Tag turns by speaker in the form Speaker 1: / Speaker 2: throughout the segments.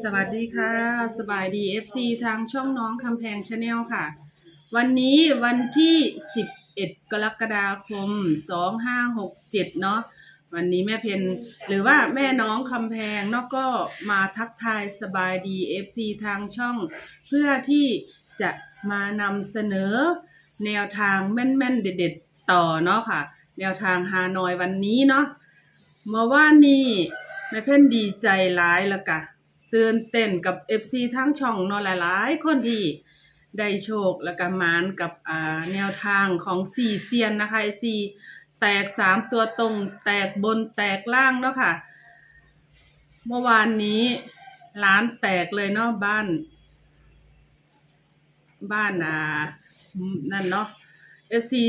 Speaker 1: สวัสดีค่ะ สบายดี FC ทางช่องน้องคำแพงชาแนลค่ะ วันนี้วันที่ 11 กรกฎาคม 2567 เนาะวันนี้แม่เพนหรือว่าแม่น้องคำแพงเนาะก็มาทักทายสบายดี FC ทางช่อง เพื่อที่จะมานำเสนอ แนวทางแม่นๆ เด็ดๆ ต่อเนาะค่ะ แนวทางฮานอยวันนี้เนาะเมื่อวานนี้แม่เพ่นดีใจหลายแล้วกะ ตื่นเต้นกับ FC ทั้งช่องนอนหลายๆ คนที่ได้โชคแล้วก็มานกับอ่าแนวทางของสี่เซียนนะคะ FC แตกสามตัวตรง แตกบนแตกล่างเนาะค่ะ เมื่อวานนี้ร้านแตกเลยเนาะบ้าน บ้านอ่านั่นเนาะเอฟซี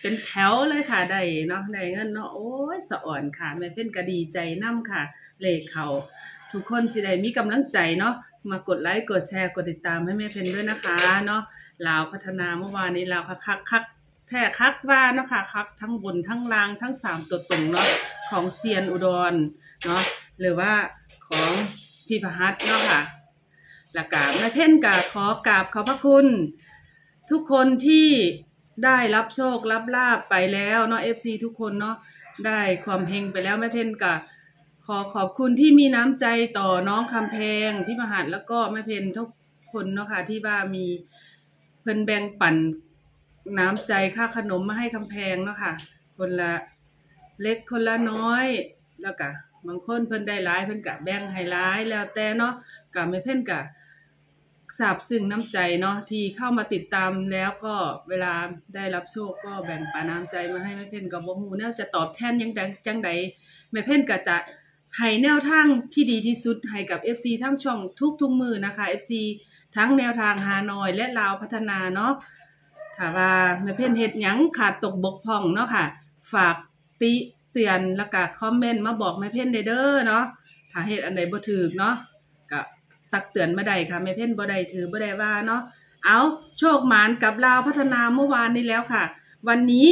Speaker 1: เป็นแถวเลยค่ะได้เนาะได้เงินเนาะโอ้ยสะอ่อนค่ะแม่เพ่นก็ดีใจนํค่ะ เลขเขา ทุกคนสิได้มีกำลังใจเนาะมากดไลค์กดแชร์กดติดตามให้แม่เพนด้วยนะคะเนาะลาวพัฒนาเมื่อวานนี้ลาวคักคักคักแท้คักว่าเนาะค่ะคักทั้งบนทั้งล่างทั้งสามตัวตรงเนาะของเซียนอุดรเนาะหรือว่าของพี่พหัสเนาะค่ะล้วก็แม่เพ่นก็ขอกราบขอบพระคุณ ทุกคนที่ได้รับโชครับลาบไปแล้วเนาะ FC ทุกคนเนาะได้ความเฮงไปแล้วแม่เพ่นกะ ขอขอบคุณที่มีน้ำใจต่อน้องคำแพงพี่มหัดแล้วก็แม่เพนทุกคนเนาะค่ะที่ว่ามีเพิ่นแบ่งปันน้ำใจค่าขนมมาให้คำแพงเนาะค่ะ คนละเล็กคนละน้อยแล้วก็บางคนเพิ่นได้หลายเพิ่นกะแบ่งให้หลายแล้วแต่เนาะกะแม่เพ่นกะซาบซึ้งน้ำใจเนาะที่เข้ามาติดตามแล้วก็เวลาได้รับโชคก็แบ่งปันน้ำใจมาให้แม่เพ่นกับบ่ฮู้แนวจะตอบแทนยังจังจังใดแม่เพ่นก็จะ ให้แนวทางที่ดีที่สุดให้กับ FC ทั้งช่องทุกทุกมือนะคะ FC ทั้งแนวทางฮานอยและลาวพัฒนาเนาะถ้าว่าแม่เพ่นเฮ็ดหยังขาดตกบกพร่องเนาะค่ะ ฝากติเตือนแล้วก็คอมเมนต์มาบอกแม่เพ่นได้เด้อเนาะถ้าเฮ็ดอันใดบ่ถูกเนาะก็ตักเตือนมาได้ค่ะไม่เพ่นบ่ได้ถือบ่ได้ว่าเนาะเอาโชคหมานกับลาวพัฒนาเมื่อวานนี้แล้วค่ะ วันนี้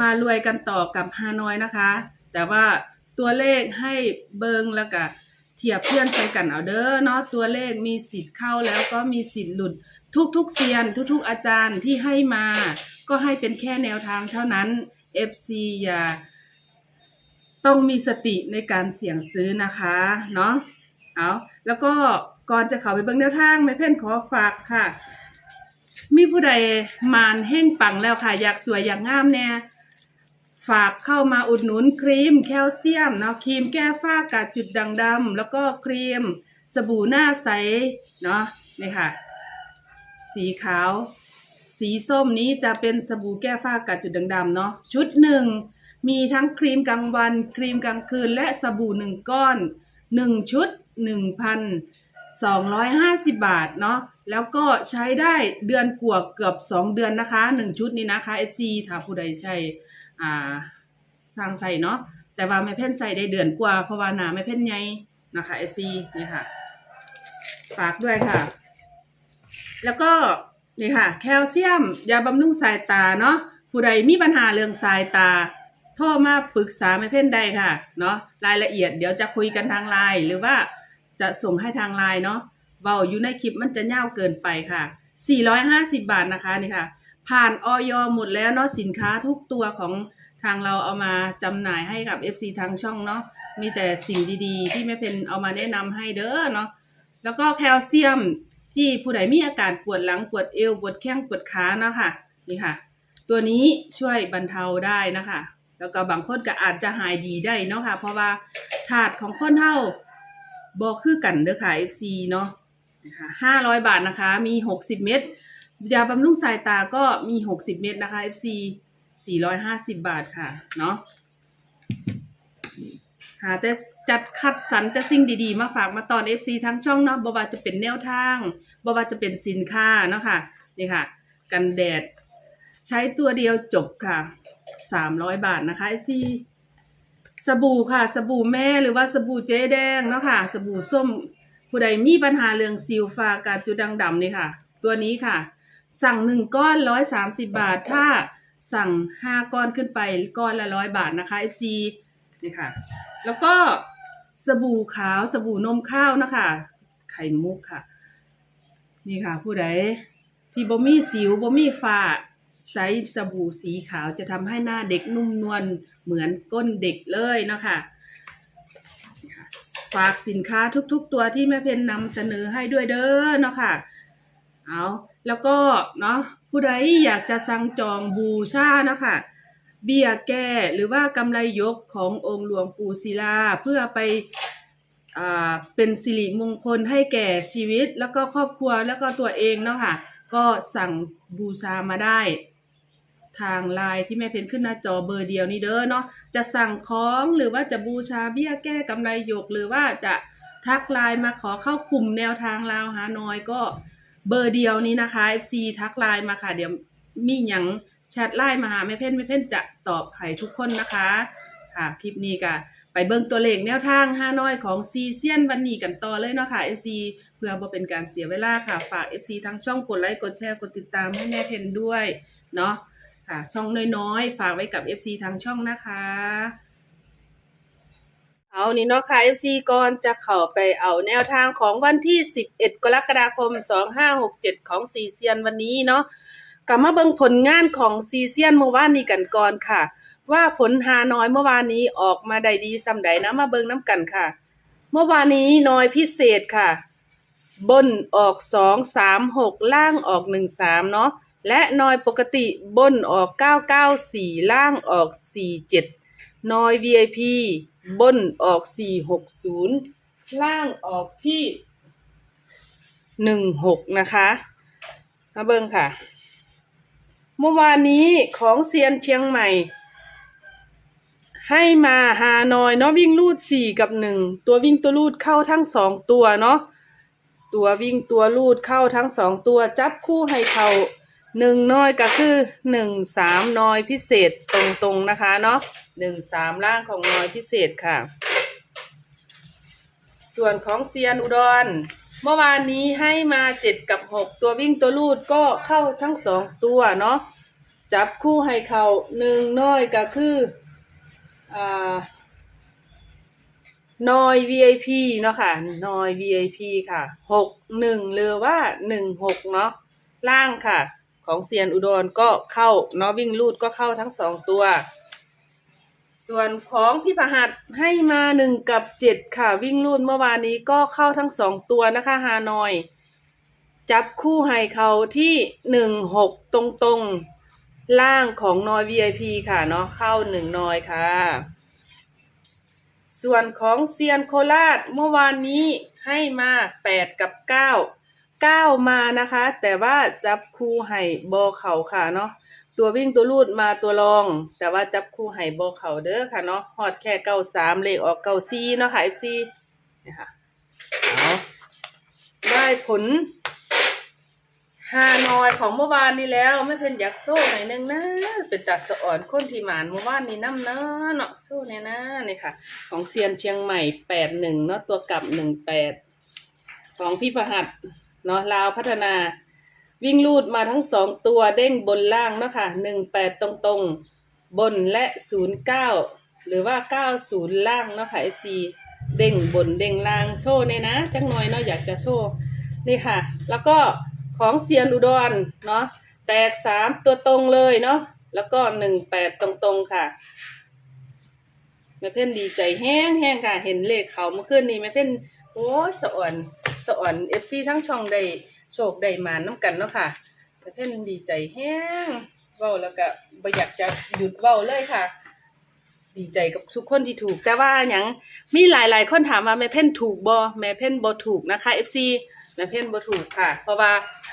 Speaker 1: มารวยกันต่อกับฮานอยนะคะ แต่ว่า ตัวเลขให้เบิงแล้วก็เทียบเพื่อนใส่กันเอาเด้อเนาะตัวเลขมีสิทธิ์เข้าแล้วก็มีสิทธิ์หลุดทุกๆเซียน ทุกๆอาจารย์ที่ให้มา ก็ให้เป็นแค่แนวทางเท่านั้น FC อย่าต้องมีสติในการเสี่ยงซื้อนะคะเนาะเอาแล้วก็ก่อนจะเข้าไปเบิ่งแนวทางแม่เพ่นขอฝากค่ะ มีผู้ใดมานเฮ่งปังแล้วค่ะ อยากสวยอยากงามแน่ ฝากเข้ามาอุดหนุนครีมแคลเซียมเนาะครีมแก้ฝ้ากาดจุดด่างดำแล้วก็ครีมสบู่หน้าใสเนาะนี่ค่ะ สีขาว สีส้มนี้จะเป็นสบู่แก้ฝ้ากาดจุดด่างดำเนาะชุดหนึ่งมีทั้งครีมกลางวันครีมกลางคืนและสบู่หนึ่งก้อนหนึ่งชุดหนึ่งพันสองร้อยห้าสิบบาทเนาะแล้วก็ใช้ได้เดือนกว่าเกือบสองเดือนนะคะหนึ่งชุดนี้นะคะ FC ถ้าผู้ใดใช้ อ่าสร้างใส่เนาะแต่ว่าไม่เพ่นใส่ได้เดือนกว่าเพราะว่าหนาไม่เพ่นใหญ่นะคะ FC นี่ค่ะฝากด้วยค่ะ แล้วก็นี่ค่ะ แคลเซียม ยาบำรุงสายตาเนาะผู้ใดมีปัญหาเรื่องสายตา โทรมาปรึกษาไม่เพ่นได้ค่ะเนาะรายละเอียดเดี๋ยวจะคุยกันทางไลน์หรือว่าจะส่งให้ทางไลน์เนาะเบาอยู่ในคลิปมันจะยาเกินไปค่ะ 450 บาทนะคะนี่ค่ะ ผ่านออยหมดแล้วเนาะสินค้าทุกตัวของทางเราเอามาจำหน่ายให้กับ FC ทางช่องเนาะมีแต่สิ่งดีๆ ที่แม่เพนเอามาแนะนำให้เด้อเนาะแล้วก็แคลเซียมที่ผู้ใดมีอาการปวดหลังปวดเอวปวดแข้งปวดขาเนาะค่ะนี่ค่ะ ตัวนี้ช่วยบรรเทาได้นะคะ แล้วก็บางคนก็อาจจะหายดีได้เนาะค่ะ เพราะว่าถาดของคนเท่าบอกคือกันเด้อค่ะ FC เนาะนะคะห้าร้อยบาทนะคะ มีหกสิบเม็ด ยาบำรุงสายตาก็มีหกสิบเม็ดนะคะ FC สี่ร้อยห้าสิบบาทค่ะ เนาะหาแต่จัดคัดสรรแต่สิ่งดีๆ มาฝากมาตอน FC ทั้งช่องเนาะบ่ว่าจะเป็นแนวทางบ่ว่าจะเป็นสินค้าเนาะค่ะ นี่ค่ะ กันแดด ใช้ตัวเดียวจบค่ะสามร้อยบาทนะคะ FC สบู่ค่ะ สบู่แม่หรือว่าสบู่เจ๊แดงเนาะค่ะ สบู่ส้ม ผู้ใดมีปัญหาเรื่องซิลฟากาจุดด่างดำนี่ค่ะ ตัวนี้ค่ะ สั่งหนึ่งก้อนร้อยสามสิบาท ถ้าสั่งห้าก้อนขึ้นไปก้อนละร้อยบาทนะคะ FC นี่ค่ะ แล้วก็สบู่ขาวสบู่นมข้าวนะคะ ไข่มุกค่ะ นี่ค่ะ ผู้ใดที่บ่มีสิวบ่มีฝ้าใช้สบู่สีขาวจะทำให้หน้าเด็กนุ่มนวลเหมือนก้นเด็กเลยเนาะค่ะฝากสินค้าทุกๆตัวที่แม่เพนนำเสนอให้ด้วยเด้อเนาะค่ะ เอาแล้วก็เนาะผู้ใดอยากจะสั่งจองบูชาเนาะค่ะเบี้ยแก้หรือว่ากำไรยกขององค์หลวงปู่ศิลา เพื่อไปอ่าเป็นสิริมงคลให้แก่ชีวิต แล้วก็ครอบครัวแล้วก็ตัวเองเนาะค่ะ ก็สั่งบูชามาได้ ทางไลน์ที่แม่เพนขึ้นหน้าจอเบอร์เดียวนี้เด้อเนาะจะสั่งของหรือว่าจะบูชาเบี้ยแก้กำไรหยก หรือว่าจะทักไลน์มาขอเข้ากลุ่มแนวทางลาวหาน้อยก็ เบอร์เดียวนี้นะคะ FC ทักไลน์มาค่ะ เดี๋ยวมีหยังแชทไลน์มาหาแม่เพนแม่เพนจะตอบให้ทุกคนนะคะ ค่ะคลิปนี้ก็ไปเบิ่งตัวเลขแนวทางห้าน้อยของซีเซียนวันนี้กันต่อเลยเนาะค่ะ FC เพื่อบ่เป็นการเสียเวลาค่ะฝาก FC ทั้งช่องกดไลค์กดแชร์กดติดตามให้แม่เพนด้วยเนาะค่ะช่องน้อยๆ ฝากไว้กับ FC ทางช่องนะคะ เอานี่เนาะค่ะ FC ก่อนจะเข้าไปเอาแนวทางของวันที่ 11 กรกฎาคม 2567 ของซีเซียนวันนี้เนาะกลับมาเบิ่งผลงานของซีเซียนเมื่อวานนี้กันก่อนค่ะ ว่าผลหาน้อยเมื่อวานนี้ออกมาได้ดีสำใดนะมาเบิ่งน้ำกันค่ะ เมื่อวานนี้น้อยพิเศษค่ะ บนออกสองสามหกล่างออกหนึ่งสามเนาะและนอยปกติบนออกเก้าเก้าสี่ล่างออกสี่เจ็ดนอย VIP บนออกสี่หกศูนย์ล่างออกที่หนึ่งหกนะคะมาเบิ่งค่ะ เมื่อวานนี้ของเซียนเชียงใหม่ ให้มาหานอยเนาะวิ่งลูดสี่กับหนึ่งตัววิ่งตัวลูดเข้าทั้งสองตัวเนาะตัววิ่งตัวลูดเข้าทั้งสองตัวจับคู่ให้เขา หนึ่งน้อยก็คือหนึ่งสามน้อยพิเศษตรงๆนะคะเนาะหนึ่งสามล่างของน้อยพิเศษค่ะ ส่วนของเซียนอุดร เมื่อวานนี้ให้มาเจ็ดกับหกตัววิ่งตัวลูดก็เข้าทั้งสองตัวเนาะจับคู่ให้เขาหนึ่งน้อยก็คืออ่านอย VIP เนาะค่ะนอย VIP ค่ะหกหนึ่งหรือว่าหนึ่งหกเนาะล่างค่ะ ของเซียนอุดรก็เข้าเนาะวิ่งลูดก็เข้าทั้งสองตัว ส่วนของพี่ประหัดให้มาหนึ่งกับเจ็ดค่ะ วิ่งลูดเมื่อวานนี้ก็เข้าทั้งสองตัวนะคะฮานอย จับคู่ให้เขาที่หนึ่งหกตรงๆ ล่างของนอย VIP ค่ะเนาะเข้าหนึ่งนอยค่ะส่วนของเซียนโคราชเมื่อวานนี้ให้มาแปดกับเก้าเก้ามานะคะ แต่ว่าจับคู่ให้บอเข่าค่ะเนาะตัววิ่งตัวลูดมาตัวรอง แต่ว่าจับคู่ให้บอเข่าเด้อค่ะเนาะฮอดแค่เก้าสามเลขออกเก้าซีเนาะค่ะ FC นะคะเอาได้ผลฮานอยของเมื่อวานนี้แล้วไม่เพิ่นอยากโซ่หน่อยนึงนะเป็นตัดสะอ่อนคนที่หมานเมื่อวานนี้น้ำเนาะเนาะโซ่เนี่ยนะนี่ค่ะ ของเซียนเชียงใหม่แปดหนึ่งเนาะตัวกลับหนึ่งแปดของพี่ประหัด เนาะลาวพัฒนา วิ่งลูดมาทั้งสองตัวเด้งบนล่างเนาะค่ะหนึ่งแปดตรงๆ บนและศูนย์เก้าหรือว่าเก้าศูนย์ล่างเนาะค่ะ FC เด้งบนเด้งล่างโชว์เนี่ยนะจังหน่อยเนาะอยากจะโชว์นี่ค่ะ แล้วก็ของเซียนอุดรเนาะแตกสามตัวตรงเลยเนาะแล้วก็หนึ่งแปดตรงๆค่ะแม่เพ่นดีใจแห้งแห้งค่ะ เห็นเลขเขาเมื่อคืนนี้แม่เพ่นโอ้ยสะอ่อน สะอ่อนเอฟซีทั้งช่องได้โชคได้มาน้ำกันเนาะค่ะแม่เพ่นดีใจแห้งเว้าแล้วก็บ่อยากจะหยุดเว้าเลยค่ะ ดีใจกับทุกคนที่ถูก แต่ว่าหยังมีหลายๆคนถามว่าแม่เพ่นถูกบ่แม่เพ่นบ่ถูกนะคะ FC แม่เพ่นบ่ถูกค่ะ เพราะว่า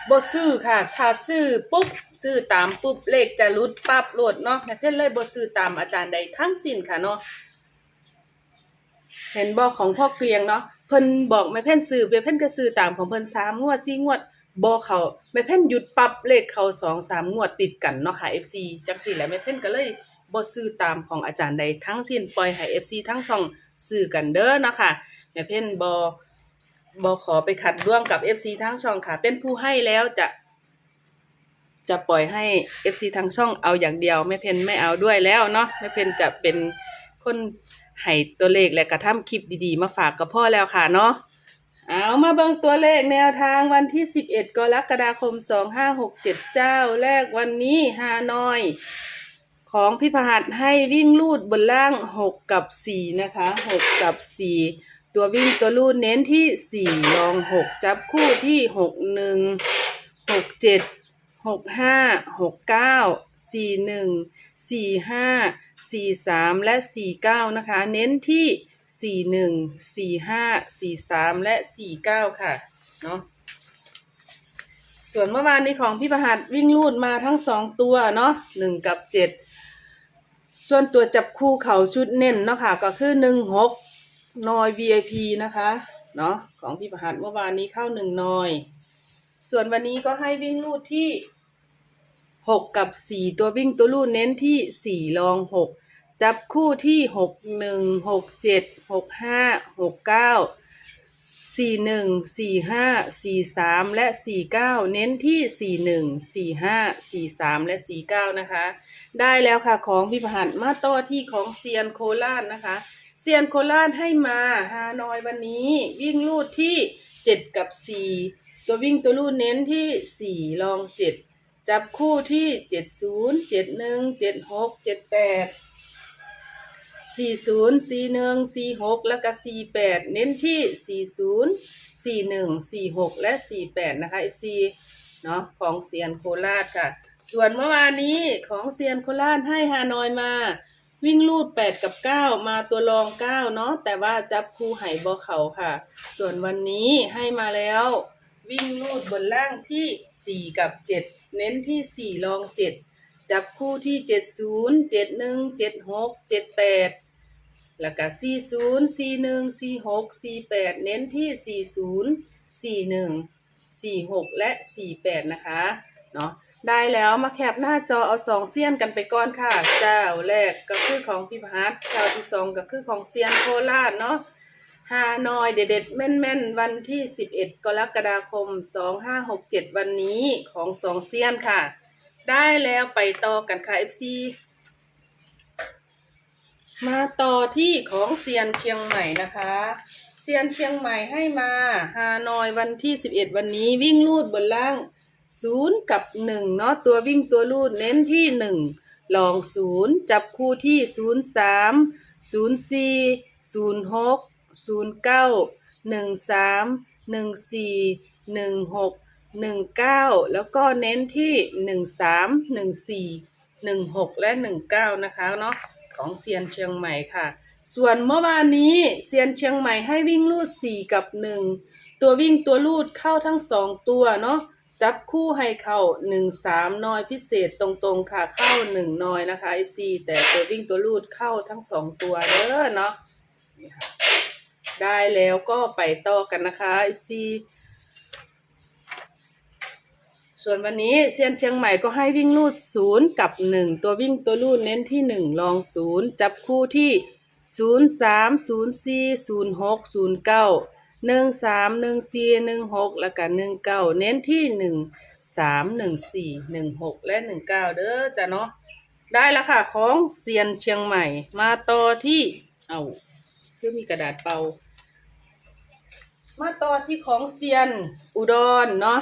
Speaker 1: บ่ซื้อค่ะ ถ้าซื้อปุ๊บซื้อตามปุ๊บเลขจะหลุดปั๊บโหลดเนาะแม่เพ่นเลยบ่ซื้อตามอาจารย์ใดทั้งสิ้นค่ะเนาะเห็นบอของพ่อเกรียงเนาะ เพิ่นบอกแม่เพ่นซื้อแม่เพ่นก็ซื้อตามของเพิ่นสามงวดสี่งวดบอกเขาแม่เพ่นหยุดปรับเลขเขาสองสามงวดติดกันเนาะค่ะ FC จังซี่แหละแม่เพ่นก็เลยบ่ซื้อตามของอาจารย์ใดทั้งสิ้นปล่อยให้ FC ทั้งช่องซื้อกันเด้อเนาะค่ะแม่เพ่นบ่บ่ขอไปขัดร่วงกับ FC ทั้งช่องค่ะ เป็นผู้ให้แล้วจะจะปล่อยให้ FC ทางช่องเอาอย่างเดียวแม่เพนไม่เอาด้วยแล้วเนาะแม่เพนจะเป็นคน ให้ตัวเลขและกระทำคลิปดีๆ มาฝากกับพ่อแล้วค่ะเนาะเอามาเบิ่งตัวเลขแนวทางวันที่ 11 กรกฎาคม 2567 เจ้าแรกวันนี้ฮานอย ของพี่พหัสให้วิ่งลูดบนล่าง 6 กับ 4 นะคะ 6 กับ 4 ตัววิ่งตัวลูดเน้นที่ 4 ลอง 6 จับคู่ที่ 6 1 6 7 6 5 6 9 4 1 4 5 4 3และ4 9นะคะ เน้นที่สี่หนึ่งสี่ห้าสี่สามและสี่เก้าค่ะ เนาะส่วนเมื่อวานนี้ของพี่ประหัดวิ่งลูดมาทั้งสองตัวเนาะหนึ่งกับเจ็ดส่วนตัวจับคู่เข่าชุดเน้นเนาะค่ะ ก็คือหนึ่งหกนอย VIP นะคะ เนาะของพี่ประหัดเมื่อวานนี้เข้าหนึ่งนอย ส่วนวันนี้ก็ให้วิ่งลูดที่ หกกับสี่ตัววิ่งตัวลูดเน้นที่สี่รองหกจับคู่ที่หกหนึ่งหกเจ็ดหกห้าหกเก้าสี่หนึ่งสี่ห้าสี่สามและสี่เก้าเน้นที่สี่หนึ่งสี่ห้าสี่สามและสี่เก้านะคะ ได้แล้วค่ะของพิพหันมาต่อที่ของเซียนโคราชนะคะเซียนโคราชให้มาฮานอยวันนี้วิ่งลูดที่เจ็ดกับสี่ตัววิ่งตัวลูดเน้นที่สี่ลองเจ็ด จับคู่ที่เจ็ดศูนย์เจ็ดหนึ่งเจ็ดหกเจ็ดแปดสี่ศูนย์สี่หนึ่งสี่หกแล้วก็สี่แปดเน้นที่สี่ศูนย์สี่หนึ่งสี่หกและสี่แปดนะคะ FC เนาะของเซียนโคราชค่ะ ส่วนเมื่อวานนี้ของเซียนโคราชให้ฮานอยมาวิ่งลูดแปดกับเก้ามาตัวรองเก้าเนาะแต่ว่าจับคู่ไห่บอเขาค่ะ ส่วนวันนี้ให้มาแล้ว วิ่งลูดบนล่างที่สี่กับเจ็ด เน้นที่สี่รองเจ็ดจับคู่ที่เจ็ดศูนย์เจ็ดหนึ่งเจ็ดหกเจ็ดแปดแล้วก็สี่ศูนย์สี่หนึ่งสี่หกสี่แปดเน้นที่สี่ศูนย์สี่หนึ่งสี่หกและสี่แปดนะคะเนาะได้แล้วมาแคปหน้าจอเอาสองเซียนกันไปก่อนค่ะ เจ้าแรกก็คือของพี่พัทเจ้าที่สองก็คือของเซียนโคราชเนาะ ฮานอยเด็ดๆแม่นๆ วันที่ 11 กรกฎาคม 2567 วันนี้ของสองเซียนค่ะ ได้แล้วไปต่อกันค่ะ FC มาต่อที่ของเซียนเชียงใหม่นะคะ เซียนเชียงใหม่ให้มาฮานอยวันที่ 11 วันนี้วิ่งลูดบนล่าง 0 กับ 1 เนาะตัววิ่งตัวลูดเน้นที่ 1 ลอง 0 จับคู่ที่ 0 3 0 4 0 6 0 9 1 3 1 4 1 6 1 9แล้วก็เน้นที่1 3 1 4 1 6และ1 9นะคะเนาะของเซียนเชียงใหม่ค่ะ ส่วนเมื่อวานนี้เซียนเชียงใหม่ให้วิ่งลูด4กับ1ตัววิ่งตัวลูดเข้าทั้ง2ตัวเนาะจับคู่ให้เข้า1 3นอยพิเศษตรงๆค่ะเข้า1นอยนะคะ FC แต่ตัววิ่งตัวลูดเข้าทั้ง2ตัวเด้อเนาะนี่ค่ะ ได้แล้วก็ไปต่อกันนะคะ FC ส่วนวันนี้เซียนเชียงใหม่ก็ให้วิ่งลูดศูนย์กับหนึ่งตัววิ่งตัวลูดเน้นที่หนึ่งลองศูนย์จับคู่ที่ศูนย์สามศูนย์สี่ศูนย์หกศูนย์เก้าหนึ่งสามหนึ่งสี่หนึ่งหกแล้วก็หนึ่งเก้าเน้นที่หนึ่งสามหนึ่งสี่หนึ่งหกและหนึ่งเก้าเด้อจ้ะเนาะได้แล้วค่ะของเซียนเชียงใหม่มาต่อที่เอาื่อมีกระดาษเป่ามาต่อที่ของเซียนอุดรเนาะ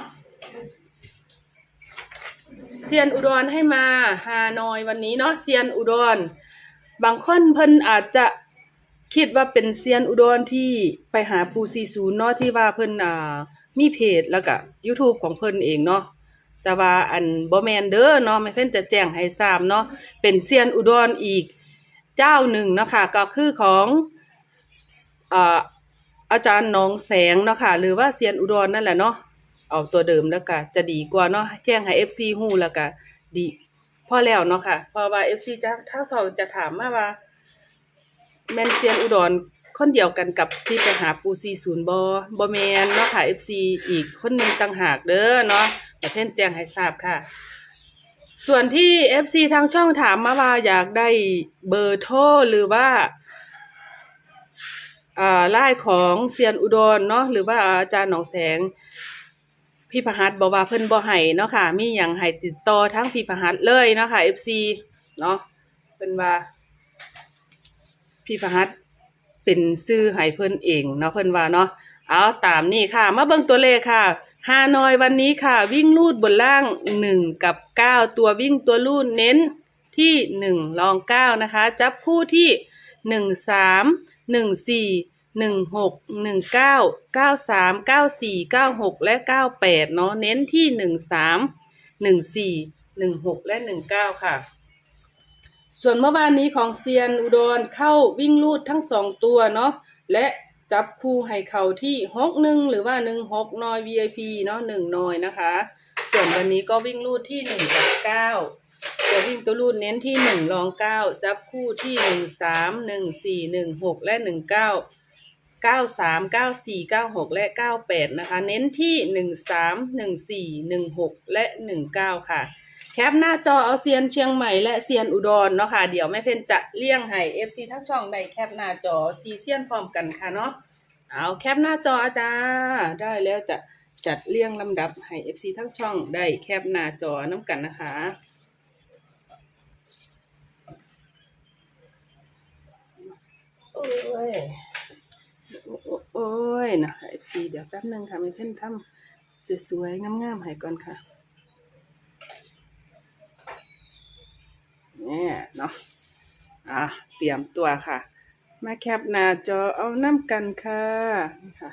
Speaker 1: เซียนอุดรให้มาฮานอยวันนี้เนาะเซียนอุดร บางคนเพิ่นอาจจะคิดว่าเป็นเซียนอุดรที่ไปหาปูซีศูนย์เนาะที่ว่าเพิ่นอ่ามีเพจแล้วก็ YouTube ของเพิ่นเองเนาะแต่ว่าอันบ่แมนเด้อเนาะไม่เพิ่นจะแจ้งให้ทราบเนาะเป็นเซียนอุดรอีกเจ้าหนึ่งเนาะค่ะก็คือของ อาจารย์หนองแสงเนาะค่ะ หรือว่าเซียนอุดรนั่นแหละเนาะเอาตัวเดิมแล้วก็จะดีกว่าเนาะแจ้งให้ FC ฮู้แล้วก็ดีพอแล้วเนาะค่ะพอว่า FC จะถ้าสองจะถามมาว่า แมนเซียนอุดรคนเดียวกันกับที่ไปหาปูซีศูนย์บอบอแมนเนาะค่ะ FC อีกคนหนึ่งต่างหากเด้อเนาะแต่เพ่นแจ้งให้ทราบค่ะ ส่วนที่ FC ทางช่องถามมาว่าอยากได้เบอร์โทรหรือว่า ไล่ของเซียนอุดรเนาะหรือว่าอาจารย์หนองแสงพี่พหัสบอกว่าเพิ่นบ่ให้เนาะค่ะ มีหยังให้ติดต่อทั้งพี่พหัสเลยเนาะค่ะ FC เนาะเพิ่นว่า พี่พหัสเป็นซื้อให้เพิ่นเองเนาะเพิ่นว่าเนาะเอาตามนี่ค่ะ มาเบิ่งตัวเลขค่ะฮานอยวันนี้ค่ะ วิ่งลูดบนล่างหนึ่งกับเก้าตัววิ่งตัวลูดเน้นที่หนึ่งรองเก้านะคะ จับคู่ที่ หนึ่งสามหนึ่งสี่หนึ่งหกหนึ่งเก้าเก้าสามเก้าสี่เก้าหกและเก้าแปดเนาะเน้นที่หนึ่งสามหนึ่งสี่หนึ่งหกและหนึ่งเก้าค่ะ ส่วนเมื่อวานนี้ของเซียนอุดรเข้าวิ่งลูดทั้งสองตัวเนาะและจับคู่ให้เขาที่หกหนึ่งหรือว่าหนึ่งหกนอย VIP เนาะหนึ่งนอยนะคะ ส่วนวันนี้ก็วิ่งลูดที่หนึ่งกับเก้า ตัววิ่งตัวลูดเน้นที่หนึ่งรองเก้าจับคู่ที่หนึ่งสามหนึ่งสี่หนึ่งหกและหนึ่งเก้าเก้าสามเก้าสี่เก้าหกและเก้าแปดนะคะ เน้นที่หนึ่งสามหนึ่งสี่หนึ่งหกและหนึ่งเก้าค่ะ แคปหน้าจอเอาเซียนเชียงใหม่และเซียนอุดรเนาะค่ะ เดี๋ยวแม่เพนจะเลี่ยงให้ FC ทั้งช่องได้แคปหน้าจอซีเซียนพร้อมกันค่ะเนาะเอาแคปหน้าจออาจารย์ได้แล้วจะจัดเลี่ยงลำดับให้ FC ทั้งช่องได้แคปหน้าจอน้ำกันนะคะ โอ้ ยโอ้ยนะ FC เดี๋ยวแป๊บนึงค่ะม่เพ่นทำสวยๆงามๆให้ก่อนค่ะเนี่ยเนาะอะเตรียมตัวค่ะ มาแคปหน้าจอเอาน้ำกันค่ะนี่ค่ะ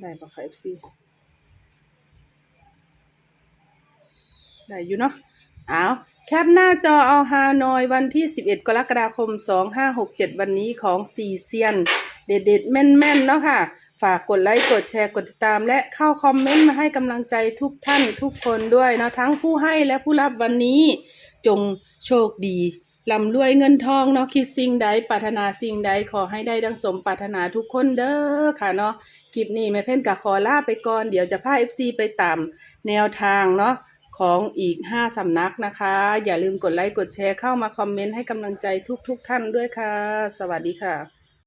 Speaker 1: ได้ปะคะ FC ได้อยู่เนาะ เอาแคปหน้าจอเอาฮานอยวันที่ 11 กรกฎาคม 2567 วันนี้ของสี่เซียน เด็ดๆ แม่นๆ เนาะค่ะ ฝากกดไลค์ กดแชร์ กดติดตาม และเข้าคอมเมนต์มาให้กำลังใจทุกท่านทุกคนด้วยเนาะทั้งผู้ให้และผู้รับวันนี้จงโชคดีร่ำรวยเงินทองเนาะคิดสิ่งใดปรารถนาสิ่งใดขอให้ได้ดังสมปรารถนาทุกคนเด้อค่ะเนาะคลิปนี้แม่เพ่นกะขอลาไปก่อนเดี๋ยวจะพา FC ไปตามแนวทางเนาะ ของอีก 5 สำนักนะคะ อย่าลืมกดไลค์กดแชร์เข้ามาคอมเมนต์ให้กำลังใจทุกๆทท่านด้วยค่ะ สวัสดีค่ะ